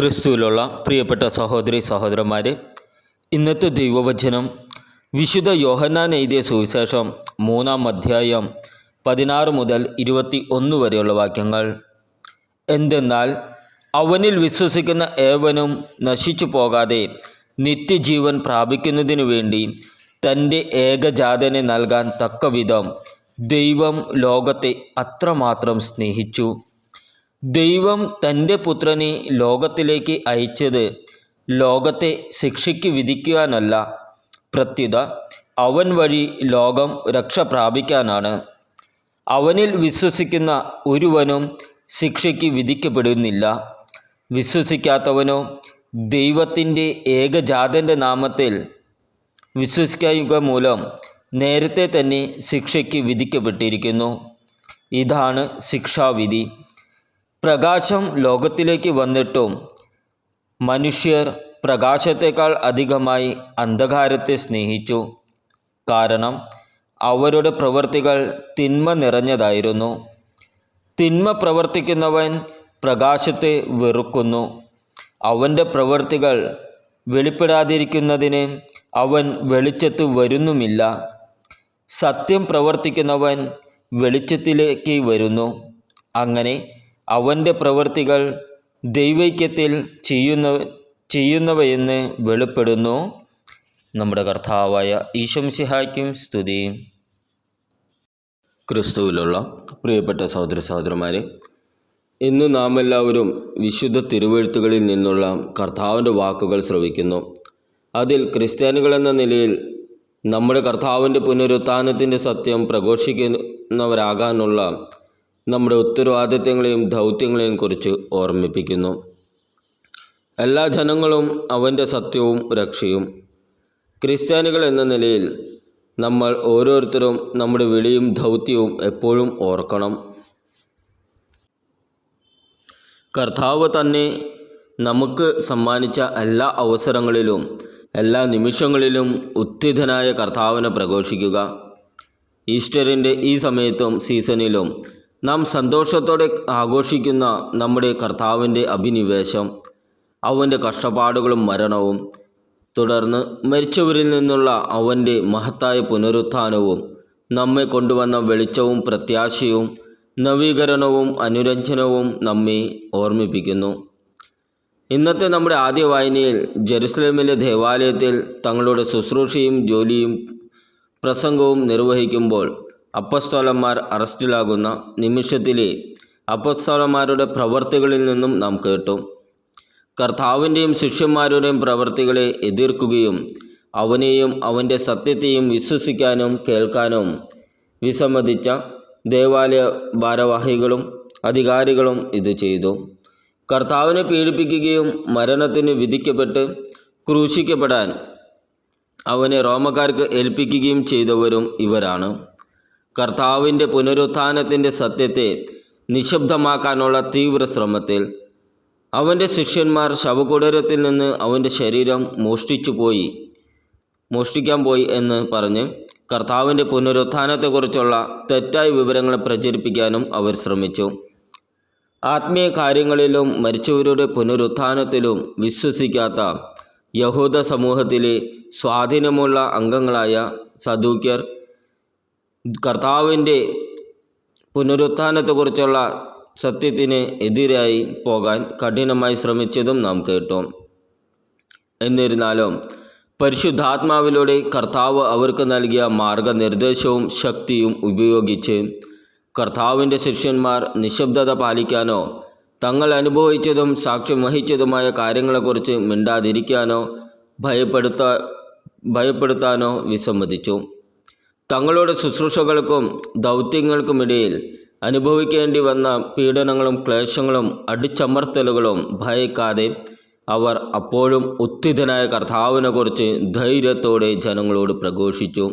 ക്രിസ്തുവിലുള്ള പ്രിയപ്പെട്ട സഹോദരി സഹോദരന്മാരെ ഇന്നത്തെ ദൈവവചനം വിശുദ്ധ യോഹന്നാൻ എഴുതിയ സുവിശേഷം മൂന്നാം അധ്യായം പതിനാറ് മുതൽ ഇരുപത്തി ഒന്ന് വരെയുള്ള വാക്യങ്ങൾ. എന്തെന്നാൽ അവനിൽ വിശ്വസിക്കുന്ന ഏവനും നശിച്ചു പോകാതെ നിത്യജീവൻ പ്രാപിക്കുന്നതിനു വേണ്ടി തന്റെ ഏകജാതനെ നൽകാൻ തക്കവിധം ദൈവം ലോകത്തെ അത്രമാത്രം സ്നേഹിച്ചു. ദൈവം തന്റെ പുത്രനെ ലോകത്തിലേക്ക് അയച്ചത് ലോകത്തെ ശിക്ഷയ്ക്ക് വിധിക്കുവാനല്ല പ്രത്യുത അവൻ വഴി ലോകം രക്ഷ പ്രാപിക്കാനാണ്. അവനിൽ വിശ്വസിക്കുന്ന ഒരുവനും ശിക്ഷയ്ക്ക് വിധിക്കപ്പെടുന്നില്ല. വിശ്വസിക്കാത്തവനോ ദൈവത്തിന്റെ ഏകജാതന്റെ നാമത്തിൽ വിശ്വസിക്കുക മൂലം നേരത്തെ തന്നെ ശിക്ഷയ്ക്ക് വിധിക്കപ്പെട്ടിരിക്കുന്നു. ഇതാണ് ശിക്ഷാവിധി. പ്രകാശം ലോകത്തിലേക്ക് വന്നിട്ടും മനുഷ്യർ പ്രകാശത്തേക്കാൾ അധികമായി അന്ധകാരത്തെ സ്നേഹിച്ചു. കാരണം അവരുടെ പ്രവൃത്തികൾ തിന്മ നിറഞ്ഞതായിരുന്നു. തിന്മ പ്രവർത്തിക്കുന്നവൻ പ്രകാശത്തെ വെറുക്കുന്നു. അവന്റെ പ്രവൃത്തികൾ വെളിപ്പെടാതിരിക്കുന്നതിന് അവൻ വെളിച്ചത്ത് വരുന്നുമില്ല. സത്യം പ്രവർത്തിക്കുന്നവൻ വെളിച്ചത്തിലേക്ക് വരുന്നു. അങ്ങനെ അവന്റെ പ്രവൃത്തികൾ ദൈവൈക്യത്തിൽ ചെയ്യുന്ന ചെയ്യുന്നവയെന്ന് വെളിപ്പെടുന്നു. നമ്മുടെ കർത്താവായ ഈശംസിഹായ്ക്കും സ്തുതി ക്രിസ്തുവിലുള്ള പ്രിയപ്പെട്ട സഹോദര സഹോദരന്മാരെ ഇന്ന് നാം എല്ലാവരും വിശുദ്ധ തിരുവെഴുത്തുകളിൽ നിന്നുള്ള കർത്താവിന്റെ വാക്കുകൾ ശ്രവിക്കുന്നു. അതിൽ ക്രിസ്ത്യാനികൾ എന്ന നിലയിൽ നമ്മുടെ കർത്താവിന്റെ പുനരുത്ഥാനത്തിന്റെ സത്യം പ്രഘോഷിക്കുന്നവരാകാനുള്ള നമ്മുടെ ഉത്തരവാദിത്തങ്ങളെയും ദൗത്യങ്ങളെയും കുറിച്ച് ഓർമ്മിപ്പിക്കുന്നു. എല്ലാ ജനങ്ങളും അവന്റെ സത്യവും രക്ഷയും. ക്രിസ്ത്യാനികൾ എന്ന നിലയിൽ നമ്മൾ ഓരോരുത്തരും നമ്മുടെ വിളിയും ദൗത്യവും എപ്പോഴും ഓർക്കണം. കർത്താവ് തന്നെ നമുക്ക് സമ്മാനിച്ച എല്ലാ അവസരങ്ങളിലും എല്ലാ നിമിഷങ്ങളിലും ഉത്തിതനായ കർത്താവിനെ പ്രഘോഷിക്കുക. ഈസ്റ്ററിന്റെ ഈ സമയത്തും സീസണിലും നാം സന്തോഷത്തോടെ ആഘോഷിക്കുന്ന നമ്മുടെ കർത്താവിന്റെ അഭിനിവേശം അവന്റെ കഷ്ടപ്പാടുകളും മരണവും തുടർന്ന് മരിച്ചവരിൽ നിന്നുള്ള അവന്റെ മഹത്തായ പുനരുത്ഥാനവും നമ്മെ കൊണ്ടുവന്ന വെളിച്ചവും പ്രത്യാശയും നവീകരണവും അനുരഞ്ജനവും നമ്മെ ഓർമ്മിപ്പിക്കുന്നു. ഇന്നത്തെ നമ്മുടെ ആദ്യ വായനയിൽ ജെറുസലേമിലെ ദേവാലയത്തിൽ തങ്ങളുടെ ശുശ്രൂഷയും ജോലിയും പ്രസംഗവും നിർവഹിക്കുമ്പോൾ അപ്പസ്തോലന്മാർ അറസ്റ്റിലാകുന്ന നിമിഷത്തിലെ അപ്പസ്തോലന്മാരുടെ പ്രവർത്തികളിൽ നിന്നും നാം കേട്ടു. കർത്താവിന്റെയും ശിഷ്യന്മാരുടെയും പ്രവർത്തികളെ എതിർക്കുകയും അവനെയും അവന്റെ സത്യത്തെയും വിശ്വസിക്കാനും കേൾക്കാനും വിസമ്മതിച്ച ദേവാലയ ഭാരവാഹികളും അധികാരികളും ഇത് ചെയ്തു. കർത്താവിനെ പീഡിപ്പിക്കുകയും മരണത്തിന് വിധിക്കപ്പെട്ട് ക്രൂശിക്കപ്പെടാൻ അവനെ റോമക്കാർക്ക് ഏൽപ്പിക്കുകയും ചെയ്തവരും ഇവരാണ്. കർത്താവിന്റെ പുനരുത്ഥാനത്തിന്റെ സത്യത്തെ നിശബ്ദമാക്കാനുള്ള തീവ്ര ശ്രമത്തിൽ അവന്റെ ശിഷ്യന്മാർ ശവകുടരത്തിൽ നിന്ന് അവന്റെ ശരീരം മോഷ്ടിച്ചു പോയി മോഷ്ടിക്കാൻ പോയി എന്ന് പറഞ്ഞ് കർത്താവിന്റെ പുനരുത്ഥാനത്തെക്കുറിച്ചുള്ള തെറ്റായ വിവരങ്ങൾ പ്രചരിപ്പിക്കാനും അവർ ശ്രമിച്ചു. ആത്മീയ കാര്യങ്ങളിലും മരിച്ചവരുടെ പുനരുത്ഥാനത്തിലും വിശ്വസിക്കാത്ത യഹൂദ സമൂഹത്തിലെ സ്വാധീനമുള്ള അംഗങ്ങളായ സദൂക്യർ കർത്താവിന്റെ പുനരുത്ഥാനത്തെക്കുറിച്ചുള്ള സത്യത്തിന് എതിരായി പോകാൻ കഠിനമായി ശ്രമിച്ചതും നാം കേട്ടു. എന്നിരുന്നാലും പരിശുദ്ധാത്മാവിലൂടെ കർത്താവ് അവർക്ക് നൽകിയ മാർഗനിർദ്ദേശവും ശക്തിയും ഉപയോഗിച്ച് കർത്താവിന്റെ ശിഷ്യന്മാർ നിശബ്ദത പാലിക്കാനോ തങ്ങൾ അനുഭവിച്ചതും സാക്ഷ്യം വഹിച്ചതുമായ കാര്യങ്ങളെക്കുറിച്ച് മിണ്ടാതിരിക്കാനോ ഭയപ്പെടുത്ത ഭയപ്പെടുത്താനോ വിസമ്മതിച്ചു. തങ്ങളുടെ ശുശ്രൂഷകൾക്കും ദൗത്യങ്ങൾക്കുമിടയിൽ അനുഭവിക്കേണ്ടി വന്ന പീഡനങ്ങളും ക്ലേശങ്ങളും അടിച്ചമർത്തലുകളും ഭയക്കാതെ അവർ അപ്പോഴും ഉത്തിതനായ കർത്താവിനെക്കുറിച്ച് ധൈര്യത്തോടെ ജനങ്ങളോട് പ്രഘോഷിച്ചു.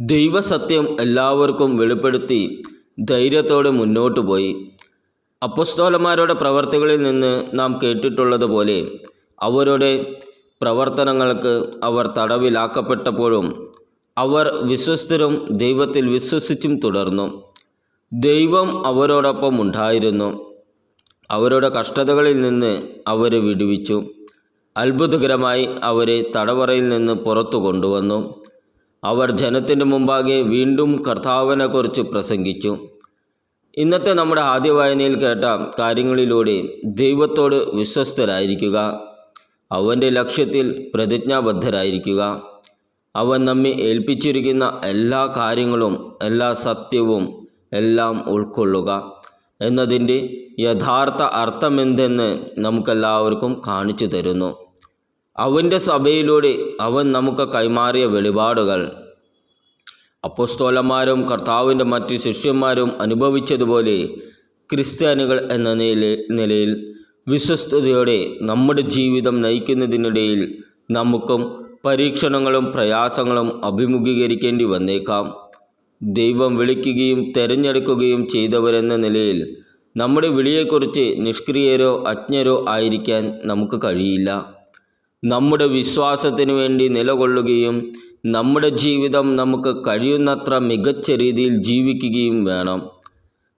ദൈവസത്യം എല്ലാവർക്കും വെളിപ്പെടുത്തി ധൈര്യത്തോടെ മുന്നോട്ട് പോയി. അപ്പസ്തോലന്മാരുടെ പ്രവർത്തികളിൽ നിന്ന് നാം കേട്ടിട്ടുള്ളതുപോലെ അവരുടെ പ്രവർത്തനങ്ങൾക്ക് അവർ തടവിലാക്കപ്പെട്ടപ്പോഴും അവർ വിശ്വസ്തരും ദൈവത്തിൽ വിശ്വസിച്ചും തുടർന്നു. ദൈവം അവരോടൊപ്പം ഉണ്ടായിരുന്നു. അവരുടെ കഷ്ടതകളിൽ നിന്ന് അവരെ വിടുവിച്ചു. അത്ഭുതകരമായി അവരെ തടവറയിൽ നിന്ന് പുറത്തു കൊണ്ടുവന്നു. അവർ ജനത്തിന്റെ മുമ്പാകെ വീണ്ടും കർത്താവിനെക്കുറിച്ച് പ്രസംഗിച്ചു. ഇന്നത്തെ നമ്മുടെ ആദ്യ വായനയിൽ കേട്ട കാര്യങ്ങളിലൂടെ ദൈവത്തോട് വിശ്വസ്തരായിരിക്കുക. അവന്റെ ലക്ഷ്യത്തിൽ പ്രതിജ്ഞാബദ്ധരായിരിക്കുക. അവൻ നമ്മെ ഏൽപ്പിച്ചിരിക്കുന്ന എല്ലാ കാര്യങ്ങളും എല്ലാ സത്യവും എല്ലാം ഉൾക്കൊള്ളുക എന്നതിന്റെ യഥാർത്ഥ അർത്ഥമെന്തെന്ന് നമുക്കെല്ലാവർക്കും കാണിച്ചു തരുന്നു. അവന്റെ സഭയിലൂടെ അവൻ നമുക്ക് കൈമാറിയ വെളിപാടുകൾ. അപ്പോസ്തോലന്മാരും കർത്താവിന്റെ മറ്റ് ശിഷ്യന്മാരും അനുഭവിച്ചതുപോലെ ക്രിസ്ത്യാനികൾ എന്ന നിലയിൽ വിശ്വസ്തയോടെ നമ്മുടെ ജീവിതം നയിക്കുന്നതിനിടയിൽ നമുക്കും പരീക്ഷണങ്ങളും പ്രയാസങ്ങളും അഭിമുഖീകരിക്കേണ്ടി വന്നേക്കാം. ദൈവം വിളിക്കുകയും തിരഞ്ഞെടുക്കുകയും ചെയ്തവരെന്ന നിലയിൽ നമ്മുടെ വിളിയെക്കുറിച്ച് നിഷ്ക്രിയരോ അജ്ഞരോ ആയിരിക്കാൻ നമുക്ക് കഴിയില്ല. നമ്മുടെ വിശ്വാസത്തിനു വേണ്ടി നിലകൊള്ളുകയും നമ്മുടെ ജീവിതം നമുക്ക് കഴിയുന്നത്ര മികച്ച രീതിയിൽ ജീവിക്കുകയും വേണം.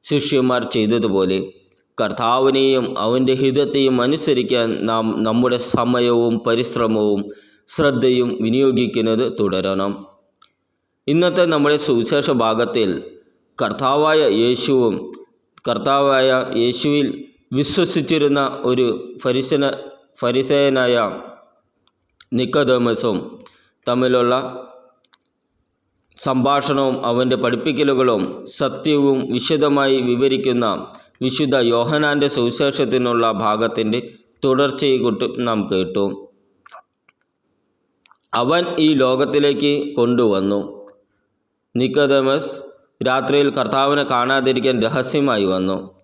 ശിഷ്യന്മാർ ചെയ്തതുപോലെ കർത്താവിനെയും അവന്റെ ഹിതത്തെയും അനുസരിക്കാൻ നാം നമ്മുടെ സമയവും പരിശ്രമവും ശ്രദ്ധയും വിനിയോഗിക്കുന്നത് തുടരണം. ഇന്നത്തെ നമ്മുടെ സുവിശേഷ ഭാഗത്തിൽ കർത്താവായ യേശുവും കർത്താവായ യേശുവിൽ വിശ്വസിച്ചിരുന്ന ഒരു ഫരിസന ഫരിസയനായ നിക്കോദേമസും തമ്മിലുള്ള സംഭാഷണവും അവന്റെ പഠിപ്പിക്കലുകളും സത്യവും വിശദമായി വിവരിക്കുന്ന വിശുദ്ധ യോഹനാന്റെ സുവിശേഷത്തിനുള്ള ഭാഗത്തിന്റെ തുടർച്ചയെക്കുറിച്ച് നാം കേട്ടു. അവൻ ഈ ലോകത്തിലേക്ക് കൊണ്ടുവന്നു. നിക്കോദമസ് രാത്രിയിൽ കർത്താവിനെ കാണാതിരിക്കാൻ രഹസ്യമായി വന്നു.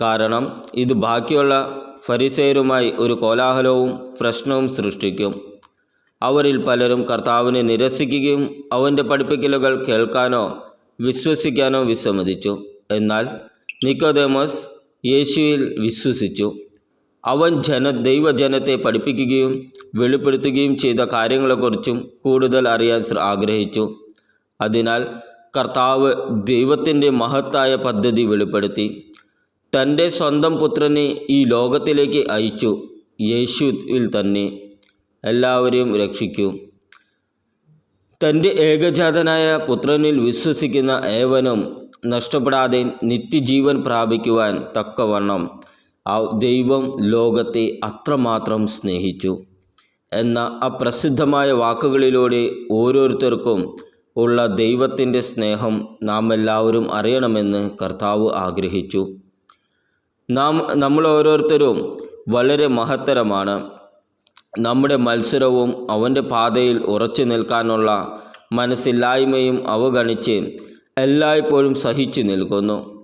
കാരണം ഇത് ബാക്കിയുള്ള ഫരിസേരുമായി ഒരു കോലാഹലവും പ്രശ്നവും സൃഷ്ടിക്കും. അവരിൽ പലരും കർത്താവിനെ നിരസിക്കുകയും അവന്റെ പഠിപ്പിക്കലുകൾ കേൾക്കാനോ വിശ്വസിക്കാനോ വിസമ്മതിച്ചു. എന്നാൽ നിക്കോദേമസ് യേശുവിൽ വിശ്വസിച്ചു. അവൻ ജന ദൈവജനത്തെ പഠിപ്പിക്കുകയും വെളിപ്പെടുത്തുകയും ചെയ്ത കാര്യങ്ങളെക്കുറിച്ചും കൂടുതൽ അറിയാൻ ആഗ്രഹിച്ചു. അതിനാൽ കർത്താവ് ദൈവത്തിന്റെ മഹത്തായ പദ്ധതി വെളിപ്പെടുത്തി. തന്റെ സ്വന്തം പുത്രനെ ഈ ലോകത്തിലേക്ക് അയച്ചു. യേശുവിൽ തന്നെ എല്ലാവരെയും രക്ഷിക്കൂ. തന്റെ ഏകജാതനായ പുത്രനിൽ വിശ്വസിക്കുന്ന ഏവനും നഷ്ടപ്പെടാതെ നിത്യജീവൻ പ്രാപിക്കുവാൻ തക്കവണ്ണം ആ ദൈവം ലോകത്തെ അത്രമാത്രം സ്നേഹിച്ചു. എന്ന അപ്രസിദ്ധമായ വാക്കുകളിലൂടെ ഓരോരുത്തർക്കും ഉള്ള ദൈവത്തിന്റെ സ്നേഹം നാം എല്ലാവരും അറിയണമെന്ന് കർത്താവ് ആഗ്രഹിച്ചു. നാം നമ്മൾ ഓരോരുത്തരും വളരെ മഹത്തരമാണ്. നമ്മുടെ മത്സരവും അവന്റെ പാതയിൽ ഉറച്ചു നിൽക്കാനുള്ള മനസ്സില്ലായ്മയും അവഗണിച്ച് എല്ലായ്പ്പോഴും സഹിച്ചു നിൽക്കുന്നു.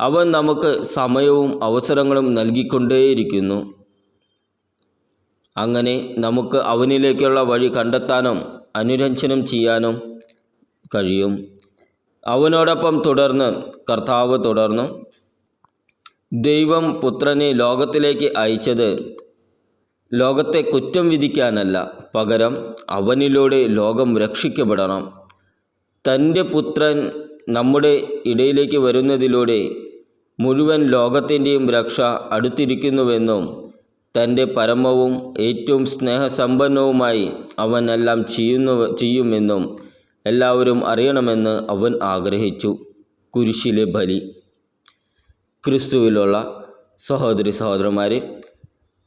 അവൻ നമുക്ക് സമയവും അവസരങ്ങളും നൽകിക്കൊണ്ടേയിരിക്കുന്നു. അങ്ങനെ നമുക്ക് അവനിലേക്കുള്ള വഴി കണ്ടെത്താനും അനുരഞ്ജനം ചെയ്യാനും കഴിയും. അവനോടൊപ്പം തുടർന്ന് കർത്താവ് തുടർന്നു. ദൈവം പുത്രനെ ലോകത്തിലേക്ക് അയച്ചത് ലോകത്തെ കുറ്റം വിധിക്കാനല്ല പകരം അവനിലൂടെ ലോകം രക്ഷിക്കപ്പെടണം. തന്റെ പുത്രൻ നമ്മുടെ ഇടയിലേക്ക് വരുന്നതിലൂടെ മുഴുവൻ ലോകത്തിന്റെയും രക്ഷ അടുത്തിരിക്കുന്നുവെന്നും തന്റെ പരമവും ഏറ്റവും സ്നേഹസമ്പന്നവുമായി അവൻ എല്ലാം ചെയ്യുന്നു ചെയ്യുമെന്നും എല്ലാവരും അറിയണമെന്ന് അവൻ ആഗ്രഹിച്ചു. കുരിശിലെ ബലി. ക്രിസ്തുവിലുള്ള സഹോദരി സഹോദരന്മാരെ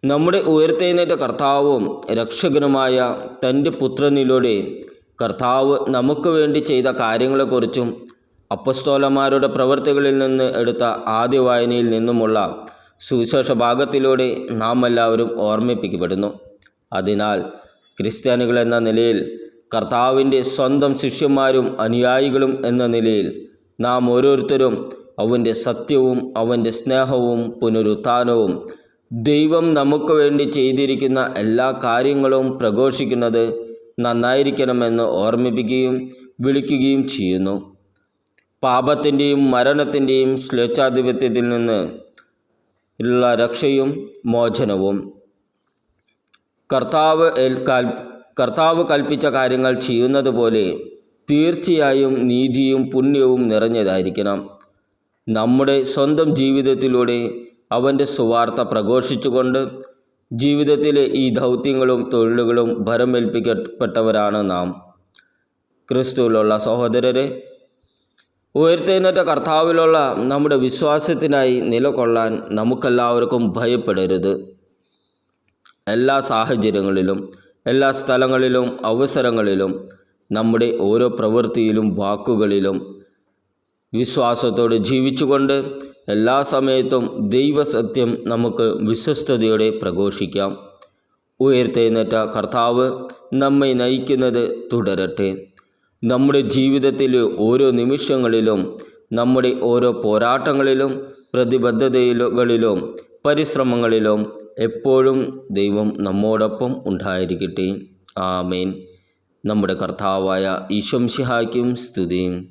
നമ്മുടെ ഉയർത്തെഴുന്നേറ്റ കർത്താവും രക്ഷകനുമായ തന്റെ പുത്രനിലൂടെ കർത്താവ് നമുക്ക് വേണ്ടി ചെയ്ത കാര്യങ്ങളെക്കുറിച്ചും അപ്പസ്തോലന്മാരുടെ പ്രവൃത്തികളിൽ നിന്ന് എടുത്ത ആദ്യ വായനയിൽ നിന്നുമുള്ള സുവിശേഷ ഭാഗത്തിലൂടെ നാം എല്ലാവരും ഓർമ്മിപ്പിക്കപ്പെടുന്നു. അതിനാൽ ക്രിസ്ത്യാനികൾ എന്ന നിലയിൽ കർത്താവിന്റെ സ്വന്തം ശിഷ്യന്മാരും അനുയായികളും എന്ന നിലയിൽ നാം ഓരോരുത്തരും അവന്റെ സത്യവും അവന്റെ സ്നേഹവും പുനരുത്ഥാനവും ദൈവം നമുക്ക് വേണ്ടി ചെയ്തിരിക്കുന്ന എല്ലാ കാര്യങ്ങളും പ്രഘോഷിക്കുന്നത് നന്നായിരിക്കണമെന്ന് ഓർമ്മിപ്പിക്കുകയും വിളിക്കുകയും ചെയ്യുന്നു. പാപത്തിന്റെയും മരണത്തിന്റെയും സ്ലേച്ഛാധിപത്യത്തിൽ നിന്ന് ഉള്ള രക്ഷയും മോചനവും. കർത്താവ് കർത്താവ് കൽപ്പിച്ച കാര്യങ്ങൾ ചെയ്യുന്നത് പോലെ തീർച്ചയായും നീതിയും പുണ്യവും നിറഞ്ഞതായിരിക്കണം. നമ്മുടെ സ്വന്തം ജീവിതത്തിലൂടെ അവന്റെ സുവാർത്ത പ്രഘോഷിച്ചുകൊണ്ട് ജീവിതത്തിലെ ഈ ദൗത്യങ്ങളും തൊഴിലുകളും ഭരമേൽപ്പിക്കപ്പെട്ടവരാണ് നാം. ക്രിസ്തുവിലുള്ള സഹോദരരെ ഉയർത്തെഴുന്നേറ്റ കർത്താവിലുള്ള നമ്മുടെ വിശ്വാസത്തിനായി നിലകൊള്ളാൻ നമുക്കെല്ലാവർക്കും ഭയപ്പെടരുത്. എല്ലാ സാഹചര്യങ്ങളിലും എല്ലാ സ്ഥലങ്ങളിലും അവസരങ്ങളിലും നമ്മുടെ ഓരോ പ്രവൃത്തിയിലും വാക്കുകളിലും വിശ്വാസത്തോടെ ജീവിച്ചുകൊണ്ട് എല്ലാ സമയത്തും ദൈവസത്യം നമുക്ക് വിശ്വസ്തയോടെ പ്രഘോഷിക്കാം. ഉയർത്തെഴുന്നേറ്റ കർത്താവ് നമ്മെ നയിക്കുന്നത് തുടരട്ടെ. നമ്മുടെ ജീവിതത്തിലെ ഓരോ നിമിഷങ്ങളിലും നമ്മുടെ ഓരോ പോരാട്ടങ്ങളിലും പ്രതിബദ്ധതകളിലും പരിശ്രമങ്ങളിലും എപ്പോഴും ദൈവം നമ്മോടൊപ്പം ഉണ്ടായിരിക്കട്ടെ. ആമേൻ. നമ്മുടെ കർത്താവായ ഈശംഷിഹായ്ക്കും സ്തുതിയും.